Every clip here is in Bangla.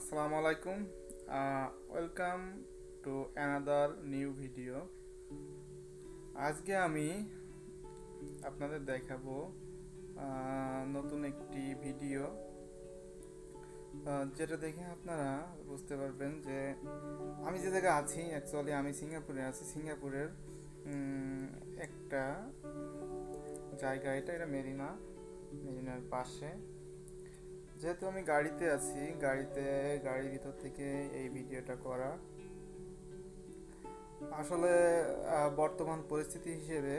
আসসালামু আলাইকুম। Welcome to another new video আজকে আমি আপনাদের দেখাবো নতুন একটি ভিডিও যেটা দেখে আপনারা বুঝতে পারবেন যে আমি যে জায়গায় আছি অ্যাকচুয়ালি আমি সিঙ্গাপুরে আছি। সিঙ্গাপুরের একটা জায়গা, এটা এটা মেরিনা, মেরিনার পাশে। যেহেতু আমি গাড়িতে আছি, গাড়িতে, গাড়ির ভিতর থেকে এই ভিডিওটা করা। আসলে বর্তমান পরিস্থিতি হিসেবে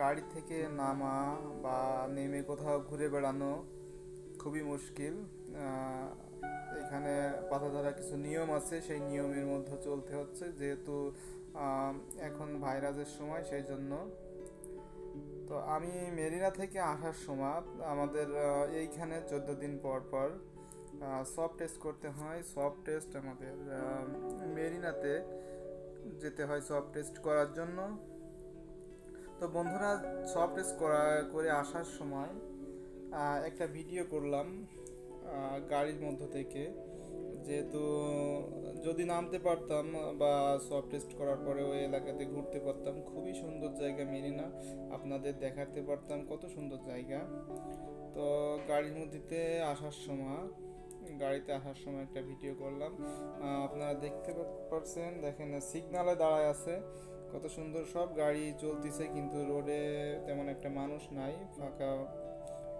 গাড়ি থেকে নামা বা নেমে কোথাও ঘুরে বেড়ানো খুবই মুশকিল। এখানে বাধা ধরা কিছু নিয়ম আছে, সেই নিয়মের মধ্যে চলতে হচ্ছে। যেহেতু এখন ভাইরাসের সময়, সেই জন্য তো আমি মেরিনা থেকে আসার সময় আমাদের এইখানে চোদ্দ দিন পর পর সব টেস্ট করতে হয়। সব টেস্ট আমাদের মেরিনাতে যেতে হয় সব টেস্ট করার জন্য। তো বন্ধুরা সব টেস্ট করা, করে আসার সময় একটা ভিডিও করলাম গাড়ির মধ্য থেকে। যেহেতু যদি নামতে পারতাম বা সব টেস্ট করার পরে ওই এলাকাতে ঘুরতে পারতাম, খুবই সুন্দর জায়গা মেরিনা। আপনাদের দেখাতে পারতাম কত সুন্দর জায়গা। তো গাড়ির মধ্যেতে আসার সময়, গাড়িতে আসার সময় একটা ভিডিও করলাম। আপনারা দেখতে পারছেন, দেখেন সিগনালে দাঁড়ায় আছে। কত সুন্দর সব গাড়ি চলতেছে, কিন্তু রোডে তেমন একটা মানুষ নাই, ফাঁকা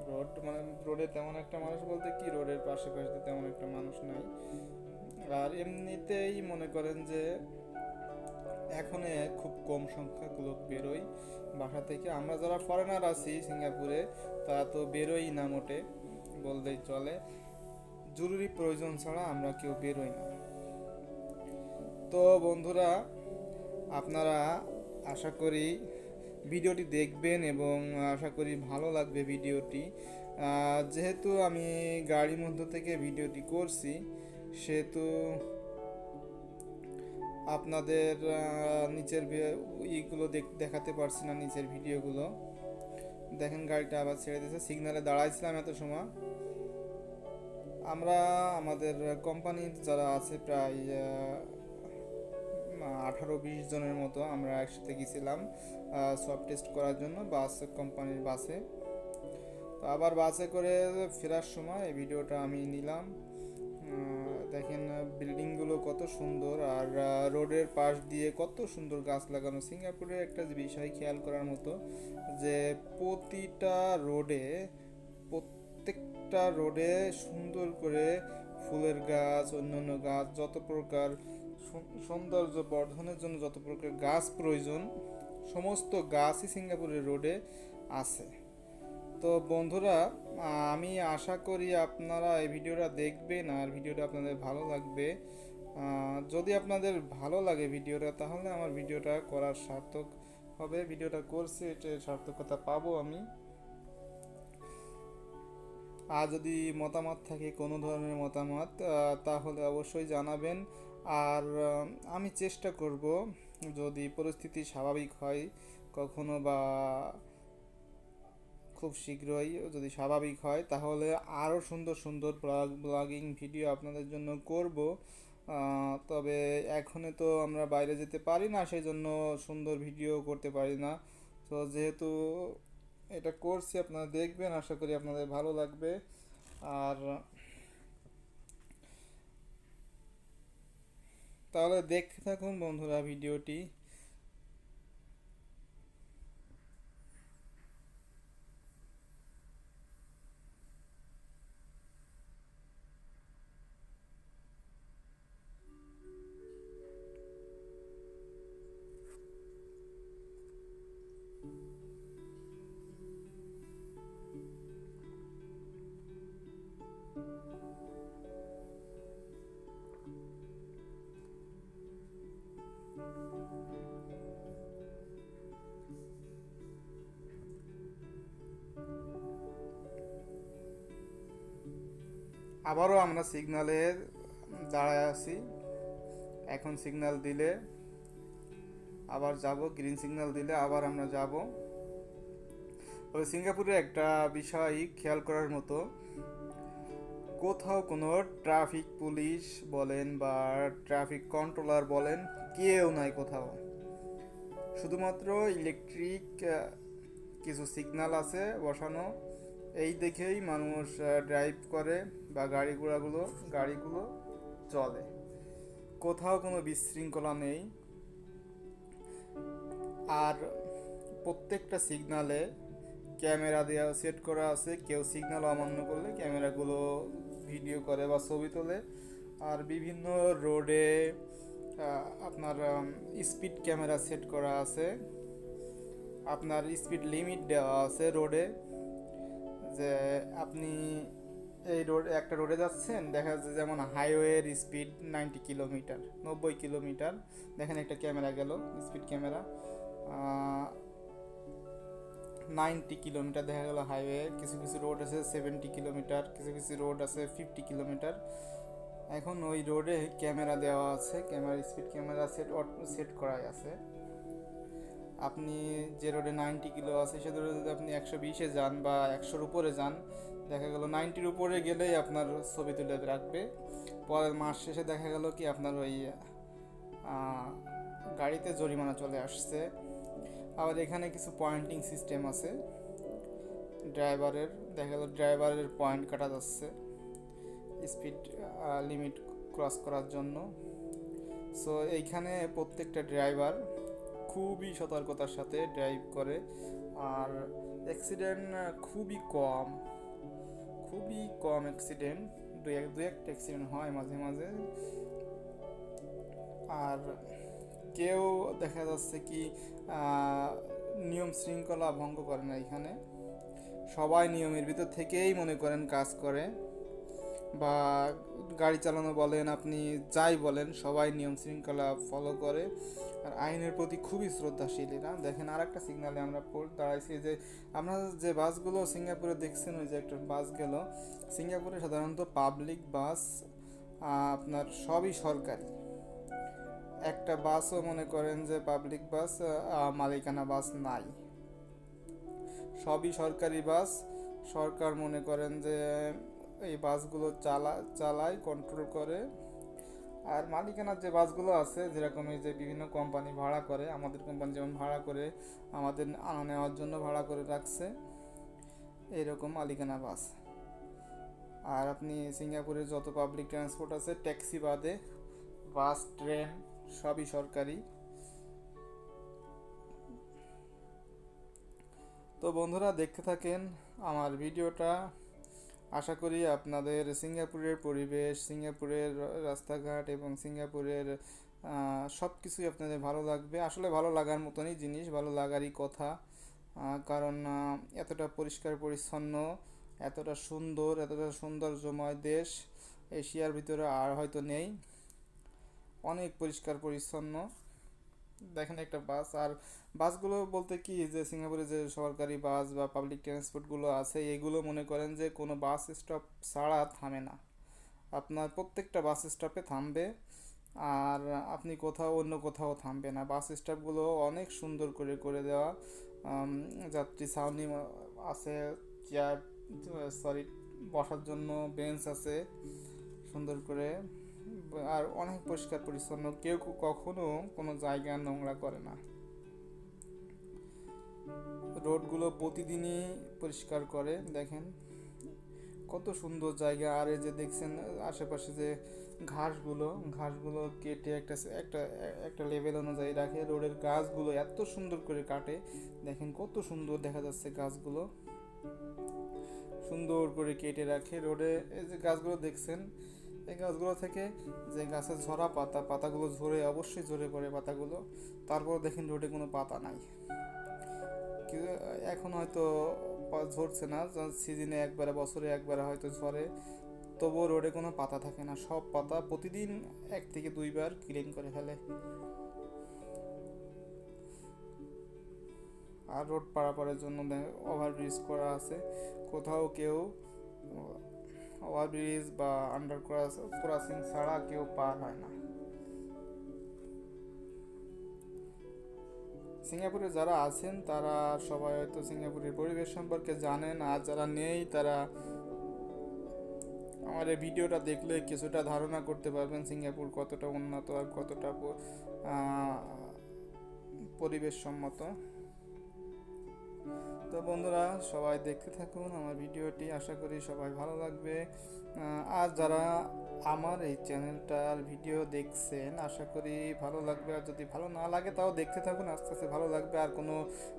রোড মানে রোডে তেমন একটা মানুষ বলতে কি রোডের পাশে পাশে তেমন একটা মানুষ নাই। আর এমনিতেই মনে করেন যে এখন খুব কম সংখ্যক লোক বেরোয় বাসা থেকে। আমরা যারা ফরেনার আছি সিঙ্গাপুরে, তারা তো বেরোই না মোটে, বললেই চলে। জরুরি প্রয়োজন ছাড়া আমরা কেউ বেরোই না। তো বন্ধুরা, আপনারা আশা করি ভিডিওটি দেখবেন এবং আশা করি ভালো লাগবে ভিডিওটি। যেহেতু আমি গাড়ির মধ্য থেকে ভিডিওটি করছি, সেহেতু আপনাদের নিচের ইগুলো দেখ- দেখাতে পারছি না নিচের ভিডিওগুলো। দেখেন গাড়িটা আবার ছেড়ে দিয়েছে, সিগনালে দাঁড়াইছিলাম এত সময়। আমরা আমাদের কোম্পানির যারা আছে প্রায় আঠারো বিশ জনের মতো আমরা একসাথে গেছিলাম সব টেস্ট করার জন্য বাস কোম্পানির বাসে তো আবার বাসে করে ফেরার সময় এই ভিডিওটা আমি নিলাম। দেখেন বিল্ডিংগুলো কত সুন্দর আর রোডের পাশ দিয়ে কত সুন্দর গাছ লাগানো। সিঙ্গাপুরের একটা বিষয় খেয়াল করার মতো যে প্রতিটা রোডে প্রত্যেকটা রোডে সুন্দর করে ফুলের গাছ, অন্যান্য গাছ, যত প্রকার সৌন্দর্য বর্ধনের জন্য যত প্রকার গাছ প্রয়োজন, সমস্ত গাছই সিঙ্গাপুরের রোডে আছে। তো বন্ধুরা, আমি আশা করি আপনারা এই ভিডিওটা দেখবেন আর ভিডিওটা আপনাদের ভালো লাগবে। যদি আপনাদের ভালো লাগে ভিডিওটা, তাহলে আমার ভিডিওটা করার সার্থক হবে। ভিডিওটা করছি এটা সার্থকতা পাবো আমি। আর যদি মতামত থাকে, কোনো ধরনের মতামত তাহলে অবশ্যই জানাবেন। আর আমি চেষ্টা করব যদি পরিস্থিতি স্বাভাবিক হয়, কখনো বা খুব শীঘ্রই যদি স্বাভাবিক হয়, তাহলে আরও সুন্দর সুন্দর ব্লগ, ব্লগিং ভিডিও আপনাদের জন্য করব। তবে এখনে তো আমরা বাইরে যেতে পারি না সেই জন্য সুন্দর ভিডিও করতে পারি না। তো যেহেতু এটা করছি, আপনারা দেখবেন, আশা করি আপনাদের ভালো লাগবে। আর তাহলে দেখতে থাকুন বন্ধুরা ভিডিওটি। আবারও আমরা সিগনালে দাঁড়ায় আছি। এখন সিগনাল দিলে আবার যাব, গ্রিন সিগনাল দিলে আবার আমরা যাব। তবে সিঙ্গাপুরে একটা বিষয় খেয়াল করার মতো, কোথাও কোনো ট্রাফিক পুলিশ বলেন বা ট্রাফিক কন্ট্রোলার বলেন, কেউ নাই কোথাও। শুধুমাত্র ইলেকট্রিক কিছু সিগনাল আছে বসানো। এই দেখেই মানুষ ড্রাইভ করে বা গাড়ি ঘোড়াগুলো, গাড়িগুলো চলে। কোথাও কোনো বিশৃঙ্খলা নেই। আর প্রত্যেকটা সিগনালে ক্যামেরা দেওয়া সেট করা আছে। কেউ সিগনাল অমান্য করলে ক্যামেরাগুলো ভিডিও করে বা ছবি তোলে। আর বিভিন্ন রোডে আপনার স্পিড ক্যামেরা সেট করা আছে। আপনার স্পিড লিমিট দেওয়া আছে রোডে যে আপনি এই রোড, একটা রোডে যাচ্ছেন, দেখা যাচ্ছে যেমন হাইওয়ের স্পিড নাইনটি কিলোমিটার, নব্বই কিলোমিটার, দেখেন একটা ক্যামেরা গেল, স্পিড ক্যামেরা নাইনটি কিলোমিটার দেখা গেল হাইওয়ে, কিছু কিছু রোড আছে সেভেন্টি কিলোমিটার, কিছু কিছু রোড আছে ফিফটি কিলোমিটার। এখন ওই রোডে ক্যামেরা দেওয়া আছে, camera, speed camera set set করাই আছে। আপনি যে রোডে নাইনটি কিলো আছে, সে রোডে যদি আপনি একশো বিশে যান বা একশোর উপরে যান, দেখা গেল নাইনটির উপরে গেলেই আপনার ছবি তুলে রাখবে। পরের মাস শেষে দেখা গেল কি আপনার ওই গাড়িতে জরিমানা চলে আসছে। আবার এখানে কিছু পয়েন্টিং সিস্টেম আছে। ড্রাইভারের, দেখা গেল ড্রাইভারের পয়েন্ট কাটা যাচ্ছে। স্পিড লিমিট ক্রস করার জন্য। সো এইখানে প্রত্যেকটা ড্রাইভার খুবই সতর্কতার সাথে ড্রাইভ করে। আর অ্যাক্সিডেন্ট খুবই কম। খুবই কম অ্যাক্সিডেন্ট দু এক দু একটা অ্যাক্সিডেন্ট হয় মাঝে মাঝে। আর কেউ দেখা যাচ্ছে কি নিয়ম শৃঙ্খলা ভঙ্গ করে না এখানে। সবাই নিয়মের ভিতর থেকেই মনে করেন কাজ করে। বা গাড়ি চালানো বলেন, আপনি যাই বলেন, সবাই নিয়ম শৃঙ্খলা ফলো করে। আর আইনের প্রতি খুবই শ্রদ্ধাশীল এরা। দেখেন আর একটা সিগনালে আমরা দাঁড়াইছি যে, আমরা যে বাসগুলো সিঙ্গাপুরে দেখছেন, ওই যে একটা বাস গেল। সিঙ্গাপুরে সাধারণত পাবলিক বাস আপনার সবই সরকারি। একটা বাসও মনে করেন যে পাবলিক বাস মালিকানা বাস নাই। সবই সরকারি বাস। সরকার মনে করেন যে এই বাসগুলো চালা, চালায় কন্ট্রোল করে। আর মালিকানার যে বাসগুলো আছে, যেরকম এই যে বিভিন্ন কোম্পানি ভাড়া করে, আমাদের কোম্পানি যেমন ভাড়া করে, আমাদের আনা নেওয়ার জন্য ভাড়া করে রাখছে, এইরকম মালিকানা বাস। আর আপনি সিঙ্গাপুরে যত পাবলিক ট্রান্সপোর্ট আছে ট্যাক্সি বাদে, বাস ট্রেন সবই সরকারি। তো বন্ধুরা, দেখতে থাকেন আমার ভিডিওটা আশা করি আপনাদের সিঙ্গাপুরের পরিবেশ, সিঙ্গাপুরের রাস্তাঘাট এবং সিঙ্গাপুরের সব কিছুই আপনাদের ভালো লাগবে। আসলে ভালো লাগার মতনই জিনিস, ভালো লাগারই কথা। কারণ এতটা পরিষ্কার পরিচ্ছন্ন, এতটা সুন্দর, এতটা সৌন্দর্যময় দেশ এশিয়ার ভিতরে আর হয়তো নেই। অনেক পরিষ্কার পরিচ্ছন্ন। দেখেন একটা বাস, আর বাসগুলো বলতে কি যে সিঙ্গাপুরে যে সরকারি বাস বা পাবলিক ট্রান্সপোর্টগুলো আছে, এগুলো মনে করেন যে কোনো বাস স্টপ ছাড়া থামে না। আপনার প্রত্যেকটা বাস স্টপে থামবে, আর আপনি কোথাও অন্য কোথাও থামবে না। বাস স্টপগুলো অনেক সুন্দর করে করে দেওয়া যাত্রী ছাউনি আছে চেয়ার সরি বসার জন্য বেঞ্চ আছে, সুন্দর করে আর অনেক পরিষ্কার পরিচ্ছন্ন। কেউ কখনো কোনো জায়গা নোংরা করে না। রোডগুলো প্রতিদিনই পরিষ্কার করে, দেখেন। কত সুন্দর জায়গা। আর এই যে দেখছেন, আশেপাশে যে ঘাসগুলো ঘাসগুলো কেটে একটা একটা একটা লেভেল অনুযায়ী রাখে। রোডের গাছগুলো এত সুন্দর করে কাটে। দেখেন কত সুন্দর দেখা যাচ্ছে গাছগুলো। সুন্দর করে কেটে রাখে। রোডে এই যে গাছগুলো দেখছেন এই গাছগুলো থেকে যে গাছের ঝরা পাতা, পাতাগুলো ঝরে, অবশ্যই ঝরে পড়ে পাতাগুলো। তারপর দেখেন রোডে কোনো পাতা নাই। এখন হয়তো ঝরছে না সিজনে একবারে, বছরে একবারে হয়তো ঝরে। তবুও রোডে কোনো পাতা থাকে না। সব পাতা প্রতিদিন এক থেকে দুইবার ক্লিন করে ফেলে। আর রোড পারাপারের জন্য ওভারব্রিজ করা আছে। কোথাও কেউ ওভারব্রিজ বা আন্ডার ক্রসিং ছাড়া কেউ পার হয় না। সিঙ্গাপুরে যারা আছেন, তারা সবাই হয়তো সিঙ্গাপুরের পরিবেশ সম্পর্কে জানেন, আর যারা নেই, তারা আমার এই ভিডিওটা দেখলে কিছুটা ধারণা করতে পারবেন সিঙ্গাপুর কতটা উন্নত আর কতটা পরিবেশ সম্মত তো বন্ধুরা, সবাই দেখতে থাকুন আমার ভিডিওটি। আশা করি সবাই ভালো লাগবে। আর যারা আমার এই চ্যানেলটার ভিডিও দেখছেন, আশা করি ভালো লাগবে। আর যদি ভালো না লাগে, তাও দেখতে থাকুন। আস্তে আস্তে ভালো লাগবে। আর কোনো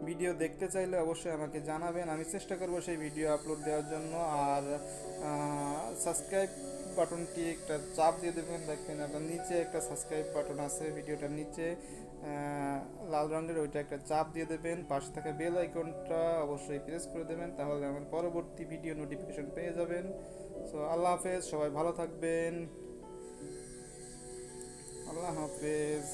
ভিডিও দেখতে চাইলে অবশ্যই আমাকে জানাবেন। আমি চেষ্টা করব সেই ভিডিও আপলোড দেওয়ার জন্য। আর সাবস্ক্রাইব বাটনটি একটা চাপ দিয়ে দেবেন। দেখবেন আপনার নিচে একটা সাবস্ক্রাইব বাটন আছে ভিডিওটার নিচে। লাল রঙের ওইটা একটা চাপ দিয়ে দেবেন, পাশে থাকা বেল আইকনটা অবশ্যই প্রেস করে দেবেন, তাহলে আমার পরবর্তী ভিডিও নোটিফিকেশন পেয়ে যাবেন। সো আল্লাহ হাফেজ, সবাই ভালো থাকবেন। আল্লাহ হাফেজ।